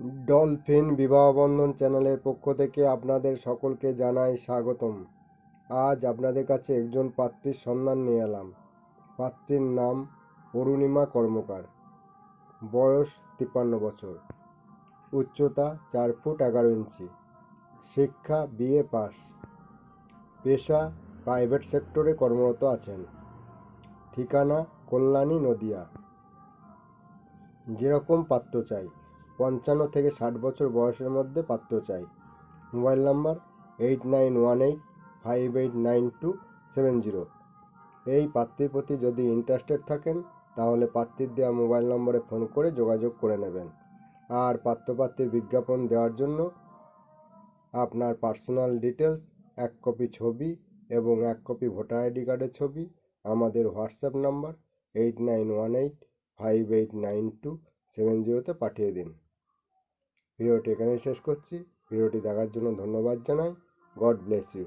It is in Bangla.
ডলফিন বিবাহবন্ধন চ্যানেলের পক্ষ থেকে আপনাদের সকলকে জানাই স্বাগতম। আজ আপনাদের কাছে একজন পাত্রীর সন্ধান নিয়ে এলাম। পাত্রীর নাম অরুণিমা কর্মকার। বয়স তিপ্পান্ন বছর। উচ্চতা চার ফুট এগারো ইঞ্চি। শিক্ষা বিএ পাস। পেশা প্রাইভেট সেক্টরে কর্মরত আছেন। ঠিকানা কল্যাণী নদিয়া। যেরকম পাত্র চাই। পঞ্চান্ন থেকে ষাট বছর বয়সের মধ্যে পাত্র চাই। Mobile number eight nine one eight five eight nine two seven zero. এই পাত্রীর প্রতি যদি ইন্টারেস্টেড থাকেন, তাহলে পাত্রীর দেওয়া মোবাইল নম্বরে ফোন করে যোগাযোগ করে নেবেন। আর পাত্রপাত্রীর বিজ্ঞাপন দেওয়ার জন্য আপনার পার্সোনাল ডিটেলস এক কপি ছবি এবং এক কপি ভোটার আইডি কার্ডের ছবি, আমাদের WhatsApp number eight nine one eight five eight nine two seven জিরোতে পাঠিয়ে দিন। ভিডিওটি এখানেই শেষ করছি। ভিডিওটি দেখার জন্য ধন্যবাদ জানাই। God bless you